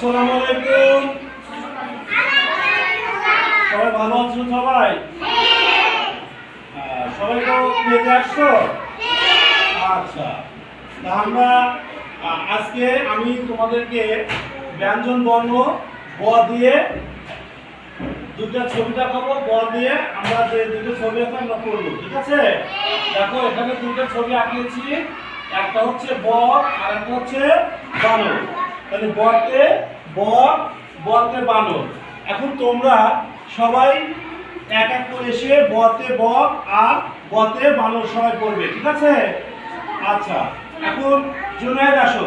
আসসালামু আলাইকুম। সবাই ভালো আছো সবাই? আহ, সবাই তো পেজে আসছো? আচ্ছা তা আমরা আজকে আমি তোমাদেরকে ব্যঞ্জন বর্ণ ব দিয়ে দুটা ছবি দেখাবো ব দিয়ে আমরা যে দুটো ছবি আছে আমরা করব ঠিক আছে? দেখো এখানে দুটো ছবি আঁকিয়েছি একটা হচ্ছে বক আর একটা হচ্ছে বানর। তাহলে বকে বক বকে বানর। এখন তোমরা সবাই এক এক করে এসে বতে বক আর বতে বানর সবাই পড়বে ঠিক আছে? আচ্ছা এখন জুনায়েদ আসো।